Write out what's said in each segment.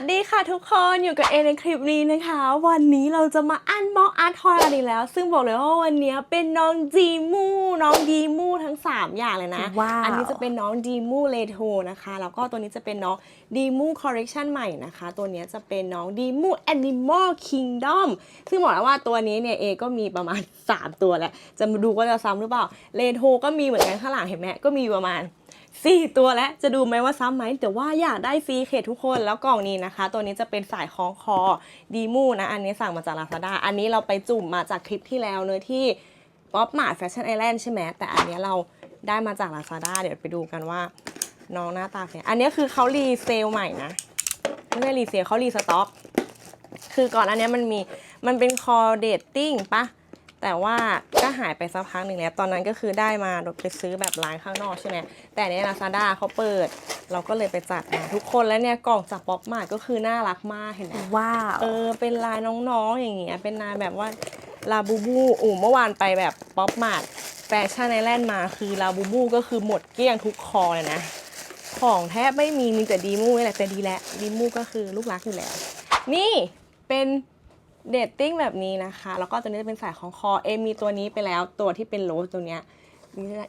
วัสดีค่ะทุกคนอยู่กับเอในคลิปนี้นะคะ วันนี้เราจะมาอันบ็อกอาร์ทอยกันอีกแล้ว ซึ่งบอกเลยว่าวันนี้เป็นน้องจีมูน้องดีมูทั้ง 3 อย่างเลยนะว้าวอันี้จะเป็นน้องดีมูเลโทนะคะแล้วก็ตัวนี้จะเป็นน้องดีมูคอร์เรคชันใหม่นะคะ ตัวนี้จะเป็นน้องดีมูแอนิมอลคิงดอมซึ่งบอกแล้วว่าตัวนี้เนี่ยเอก็มีประมาณ 3 ตัวแล้วจะมาดูว่าจะซ้ำหรือเปล่าเลโทก็มีเหมือนกันข้างหลังเห็นไหมก็มีประมาณ สี่ตัวแล้วจะดูไหมว่าซ้ำไหมแต่ว่าอยากได้ซีเคททุกคนแล้วกล่องนี้นะคะ ตัวนี้จะเป็นสายคล้องคอดีมูนะ อันนี้สั่งมาจากลาซาด้าอันนี้เราไปจุ่มมาจากคลิปที่แล้วเนอที่ป๊อปมาแฟชั่นไอแลนด์ใช่ไหมแต่อันนี้เราได้มาจากลาซาด้าเดี๋ยวไปดูกันว่าน้องหน้าตาเป็นอันนี้คือเขารีเซลใหม่นะไม่ใช่รีเซลเขารีสต็อกคือก่อนอันนี้มันมีมันเป็นคอเดตติ้งปะ แต่ว่าก็หายไปสักพักหนึ่งแล้ว ตอนนั้นก็คือได้มาโดยไปซื้อแบบร้านข้างนอกใช่ไหมแต่ในลาซาด้าเขาเปิด เราก็เลยไปจัดมาทุกคนแล้วเนี่ยกล่องจากป๊อปมาก็คือน่ารักมากเห็นไหมว้าวเออเป็นลายน้องๆอย่างเงี้ยเป็นลายแบบว่าลาบูบูอู่เมื่อวานไปแบบป๊อปมาร์ทแฟชั่นไอแลนด์มาคือลาบูบูก็คือหมดเกลี้ยงทุกคอเลยนะ ของแทบไม่มีมีแต่ดีมูนี่แหละแต่ดีแล้วดีมูก็คือลูกรักอยู่แล้ว นี่เป็น เดตติ้งแบบนี้นะคะ แล้วก็ตัวนี้จะเป็นสายของคอเอมมีตัวนี้ไปแล้วตัวที่เป็นโรสตัวเนี้ย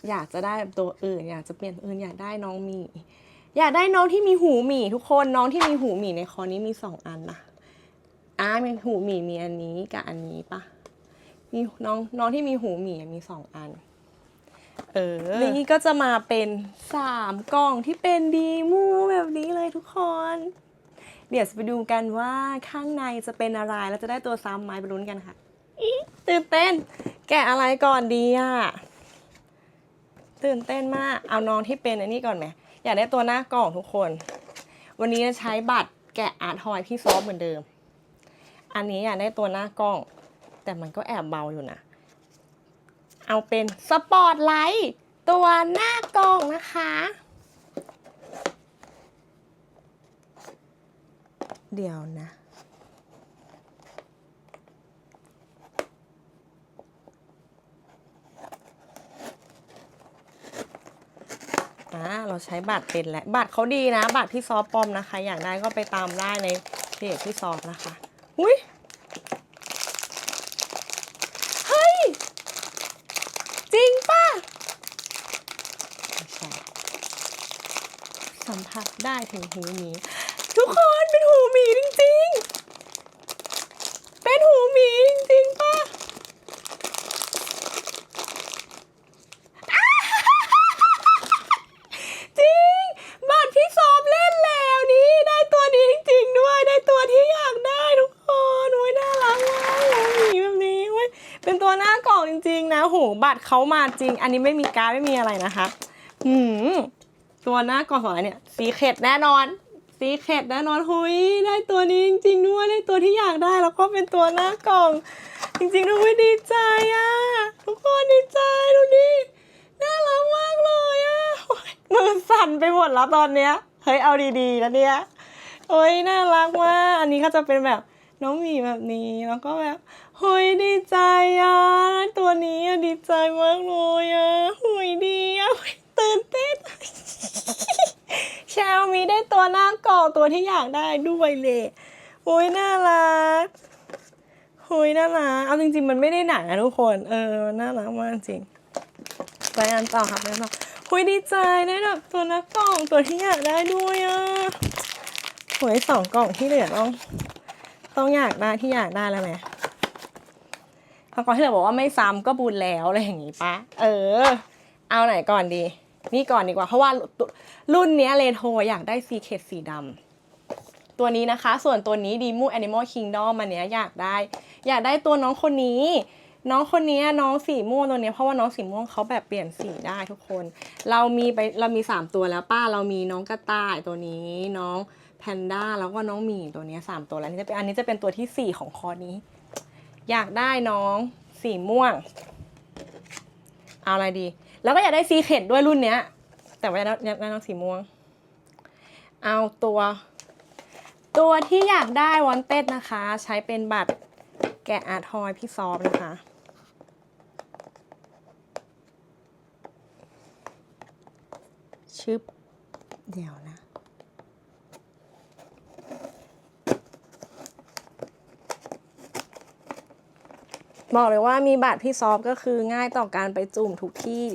อยากจะได้ตัวอื่น อยากจะเปลี่ยนอื่นอยากได้น้องหมี อยากได้น้องที่มีหูหมีทุกคนน้องที่มีหูหมีในคอนี้มีสองอันนะอ่ามีหูหมีมีอันนี้กับอันนี้ปะมีน้องน้องที่มีหูหมีมีสองอันเออนี่ก็จะมาเป็นสามกล่องที่เป็นดีมูแบบนี้เลยทุกคน เดี๋ยวจะไปดูกันว่าข้างในจะเป็นอะไรแล้วจะได้ตัวซ้ำไหมไปลุ้นกันค่ะอีตื่นเต้น แกะอะไรก่อนดีอะตื่นเต้นมาก เอาน้องที่เป็นอันนี้ก่อนไหมอยากได้ตัวหน้ากล่องทุกคน วันนี้จะใช้บัตรแกะอาร์ตทอยพี่ซอฟเหมือนเดิม อันนี้อยากได้ตัวหน้ากล้อง แต่มันก็แอบเบาอยู่นะ เอาเป็นสปอตไลท์ตัวหน้ากล่องนะคะ เดี๋ยวนะ อ่า เราใช้บัตรเป็นแหละบัตรเขาดีนะ บัตรพี่ซอฟปอมนะคะ อยากได้ก็ไปตามได้ในเพจพี่ซอฟนะคะ อุ้ยเฮ้ย จริงป่ะใช่สัมผัสได้ถึงหูหมี ทุกคนเป็นหูหมีจริงๆ เป็นหูหมีจริงๆป่ะจริงบัตรพี่ซอมเล่นแล้วนี่ได้ตัวนี้จริงๆด้วยได้ตัวที่อยากได้ทุกคนโอ้ยน่ารักมากโอ้ยหมีแบบนี้เว้ยเป็นตัวหน้ากล่องจริงๆ นะโหบัตรเขามาจริง อันนี้ไม่มีการดไม่มีอะไรนะคะหืมตัวหน้ากล่องของอันเนี่ยสีเข็ดแน่นอน สีเข็ดแน่นอนหุยได้ตัวนี้จริงๆด้วยได้ตัวที่อยากได้แล้วก็เป็นตัวหน้ากล่อง จริงๆด้วยดีใจอะทุกคนดีใจดูดิน่ารักมากเลยอะมือสั่นไปหมดแล้วตอนเนี้ยเฮ้ยเอาดีๆนะเนี่ยโอ้ยน่ารักมากอันนี้ก็จะเป็นแบบน้องหมีแบบนี้แล้วก็แบบเฮ้ยดีใจอะตัวนี้อะดีใจมากเลยอะหุยดีอะหุยตื่นเต้น แชลมีได้ตัวหน้ากล่องตัวที่อยากได้ด้วยเลยโอ้ยน่ารักหุยน่ารักเอาจริง ๆ มันไม่ได้หนังนะทุกคน เออน่ารักมากจริงไปอันต่อครับไปอันต่อหุยดีใจได้แบบตัวหนักกล่องตัวที่อยากได้ด้วยอะหวยสองกล่องที่เหลือต้อง ต้องอยากได้ที่อยากได้แล้วไหมพอกล่องที่เหลือบอกว่าไม่ซ้ำก็บุญแล้วอะไรอย่างงี้ปะเออ เอาไหนก่อนดี นี่ก่อนดีกว่า เพราะว่า รุ่นนี้เลโทอยากได้ซีเคทสีดำตัวนี้นะคะ ส่วนตัวนี้ดีมูแอนิมอลคิงดอมอันเนี้ยอยากได้ อยากได้ตัวน้องคนนี้น้องคนนี้น้องสีม่วงตัวนี้เพราะว่าน้องสีม่วงเขาแบบเปลี่ยนสีได้ทุกคน เรามีไปเรามีสามตัวแล้วป้าเรามีน้องกระต่ายตัวนี้น้องแพนด้าแล้วก็น้องหมีตัวนี้ยสามตัวแล้วนนี้จะเป็นอันนี้จะเป็นตัวที่สี่ของคอนี้ อยากได้น้องสีม่วง เอาอะไรดี แล้วก็อยากได้ซีเข็ดด้วยรุ่นเนี้ย แต่ว่าได้ได้น้องสีม่วง เอาตัว ตัวที่อยากได้วอนเต็ดนะคะ ใช้เป็นบัตรแกะอาทอยพี่ซอบนะคะชึบเดี๋ยวนะ บอกเลยว่ามีบัตรพี่ซอฟก็คือง่ายต่อการไปจุ่มทุกที่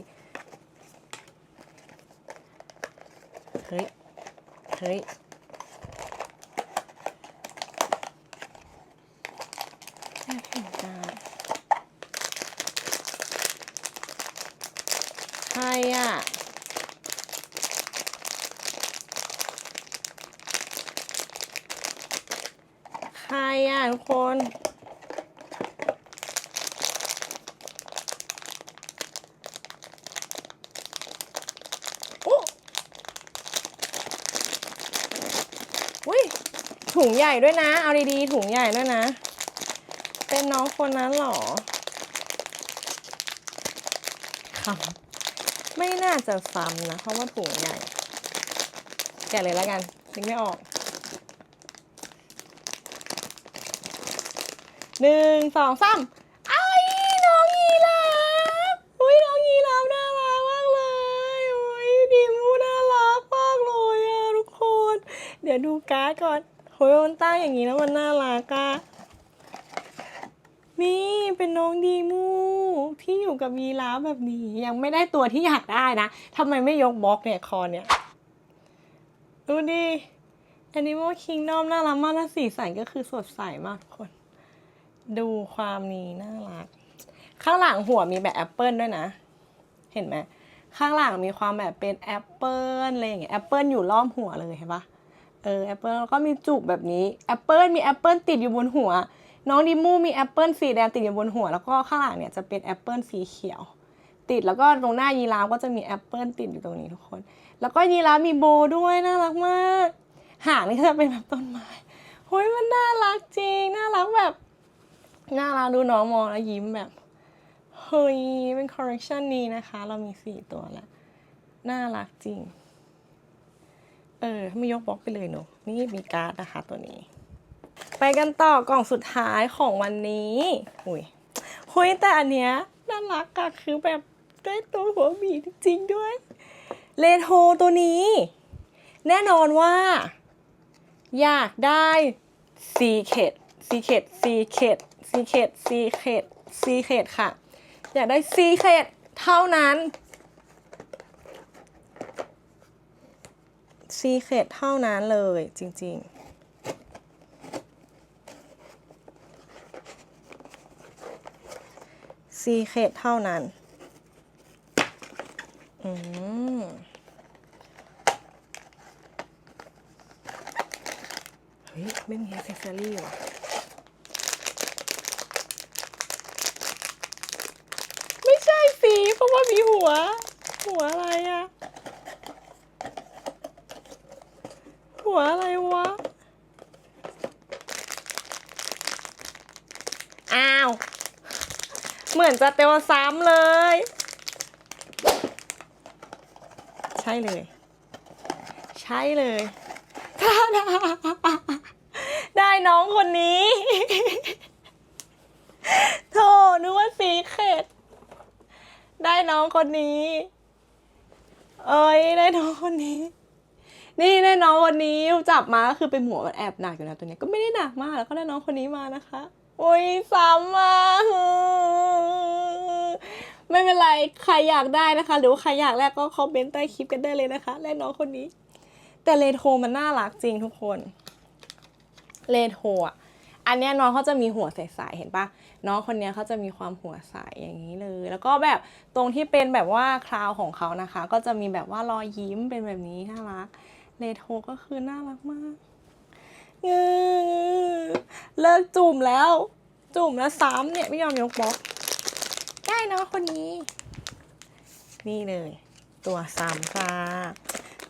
เฮ้ย เฮ้ยแอบเห็นการดใครอะใครอะทุกคน โอ้อุ้ย ถุงใหญ่ด้วยนะ เอาดีๆถุงใหญ่ด้วยนะ เป็นน้องคนนั้นหรอครับไม่น่าจะซ้ำนะ เพราะว่าถุงใหญ่ แกะเลยแล้วกันนึกไม่ออกหนึ่งสองสามไอ้น้องยีราฟอุ้ยน้องยีราฟน่ารักมากเลยอุ้ยดีมูน่ารักมากเลยอะทุกคน เดี๋ยวดูการ์ดก่อน โหยมันตั้งอย่างนี้แล้วมันน่ารักอะนี่เป็นน้องดีมูที่อยู่กับยีราฟแบบนี้ ยังไม่ได้ตัวที่อยากได้นะทำไมไม่ยกบล็อกเนี่ยคอเนี่ยดูดิ Animal Kingdom น่ารักมากและสีสันก็คือสดใสมากทุกคน ดูความนี้น่ารัก ข้างหลังหัวมีแบบแอปเปิลด้วยนะ เห็นไหมข้างหลังมีความแบบเป็นแอปเปิลอะไรอย่างเงี้ยแอปเปิลอยู่ล้อมหัวเลยเห็นปะ เออแอปเปิลแล้วก็มีจุกแบบนี้แอปเปิลมีแอปเปิลติดอยู่บนหัว น้องดิมูมีแอปเปิลสีแดงติดอยู่บนหัว แล้วก็ข้างหลังเนี่ยจะเป็นแอปเปิลสีเขียว ติดแล้วก็ตรงหน้ายีราฟก็จะมีแอปเปิลติดอยู่ตรงนี้ทุกคน แล้วก็ยีราฟมีโบด้วยน่ารักมาก หางนี่ก็จะเป็นแบบต้นไม้โฮ้ยมันน่ารักจริงน่ารักแบบน่ารักดูน้องมองแล้วยิ้มแบบเฮ้ยเป็นคอลเลคชันนี้นะคะ เรามีสี่ตัวแล้วน่ารักจริง เออไม่ยกบล็อกไปเลยหนูนี่มีการ์ดนะคะตัวนี้ ไปกันต่อกล่องสุดท้ายของวันนี้หุยหุยแต่อันเนี้ยน่ารักอะคือแบบได้ตัวหัวหมีจริงๆด้วยเลนโฮตัวนี้ แน่นอนว่า อยากได้ซีเคดซีเคดซีเคดซีเคดซีเคดซีเคดค่ะ อยากได้ซีเคดเท่านั้น ซีเคดเท่านั้นเลยจริง ๆซีเคดเท่านั้น อืม เฮ้ย ไม่มีเซสซอรี่ว่ะ ไม่ใช่สี เพราะว่ามีหัว หัวอะไรอะ หัวอะไรวะ อ้าว เหมือนจะเตวซ้ำเลย ใช่เลย ใช่เลยท่าดาได้น้องคนนี้ โธ่นึกว่าสีเข็ด ได้น้องคนนี้ เอ้ย ได้น้องคนนี้ นี่ได้น้องคนนี้จับมาก็คือเป็นหัวมันแอบหนักอยู่นะตัวนี้ก็ไม่ได้หนักมากแล้วก็ได้น้องคนนี้มานะคะโอ้ยซ้ำมาไม่เป็นไรใครอยากได้นะคะ หรือว่าใครอยากแลกก็คอมเมนต์ใต้คลิปกันได้เลยนะคะ แลกน้องคนนี้ แต่เลโทมันน่ารักจริงทุกคนเลโทอะอันนี้น้องเขาจะมีหัวใสๆเห็นปะน้องคนนี้เขาจะมีความหัวใสอย่างนี้เลย แล้วก็แบบตรงที่เป็นแบบว่าคราวของเขานะคะ ก็จะมีแบบว่ารอยยิ้มเป็นแบบนี้น่ารัก เลโทก็คือน่ารักมากเงือเลิกจุ่มแล้ว จุ่มแล้วซ้ำเนี่ยไม่ยอมยกบล็อก ได้น้องคนนี้ นี่เลย ตัวซ้ำค่ะ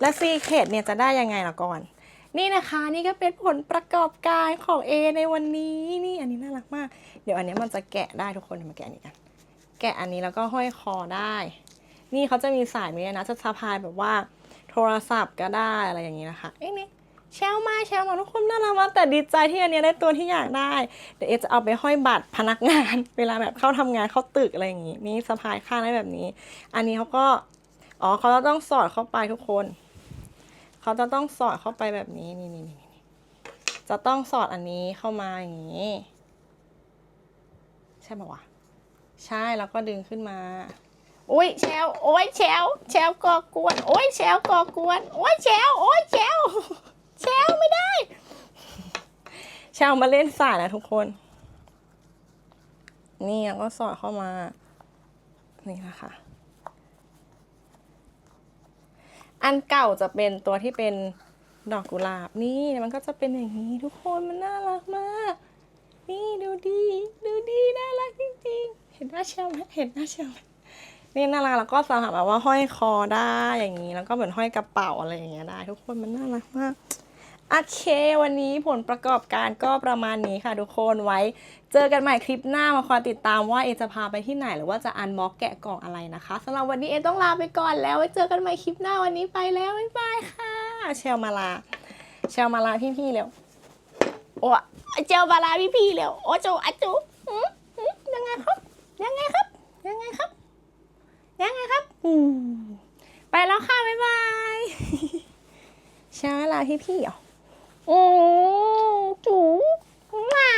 และซีเคดเนี่ยจะได้ยังไงล่ะก่อน นี่นะคะนี่ก็เป็นผลประกอบการของ A ในวันนี้นี่อันนี้น่ารักมาก เดี๋ยวอันนี้มันจะแกะได้ทุกคนมาแกะนนี้กัน แกะอันนี้แล้วก็ห้อยคอได้ นี่เขาจะมีสายมีนะจะสะพายแบบว่า โทรศัพท์ก็ได้อะไรอย่างนี้นะคะเอ้ยนี่แชลมาแชลมาทุกคนน่ารักมากแต่ดีใจที่อันนี้ได้ตัวที่อยากได้ เดี๋ยวเอจะเอาไปห้อยบัตรพนักงาน เวลาแบบเข้าทำงานเข้าตึกอะไรอย่างนี้นี่สะพายข้างได้แบบนี้ อันนี้เขาก็อ๋อเขาจะต้องสอดเข้าไปทุกคน เขาจะต้องสอดเข้าไปแบบนี้นี่นี่นี่นี่จะต้องสอดอันนี้เข้ามาอย่างนี้ ใช่ปะวะใช่แล้วก็ดึงขึ้นมา โอ้ยแชวโอ้ยแชวแชวก่อกวน โอ้ยแชวก่อกวน โอ้ยแชวโอ้ยแชวแชวไม่ได้แชวมาเล่นสายนะทุกคน นี่ก็สอดเข้ามา นี่นะคะอันเก่าจะเป็นตัวที่เป็นดอกกุหลาบนี่มันก็จะเป็นอย่างนี้ทุกคนมันน่ารักมาก นี่ดูดี ดูดีน่ารักจริงๆ เห็นหน้าเชลไหมเห็นหน้าเชลไหม นี่น่ารักแล้วก็สามารถแบบว่าห้อยคอได้อย่างนี้ แล้วก็เหมือนห้อยกระเป๋าอะไรอย่างเงี้ยได้ ทุกคนมันน่ารักมากโอเค วันนี้ผลประกอบการก็ประมาณนี้ค่ะทุกคนไว้ เจอกันใหม่คลิปหน้ามาคอยติดตามว่าเอจะพาไปที่ไหนหรือว่าจะอันบ็อกแกะกล่องอะไรนะคะสำหรับวันนี้เอต้องลาไปก่อนแล้วไว้เจอกันใหม่คลิปหน้าวันนี้ไปแล้วบ๊ายบายค่ะเชลมาลาเชลมาลาพี่ๆเร็วโอ้เชลมาลาพี่ๆเร็วโอ้จูอจูยังไงครับ ยังไงครับ ยังไงครับ ยังไงครับอู้ไปแล้วค่ะ บ๊ายบายช้าลาพี่พี่เหรอโอ้จู๋มา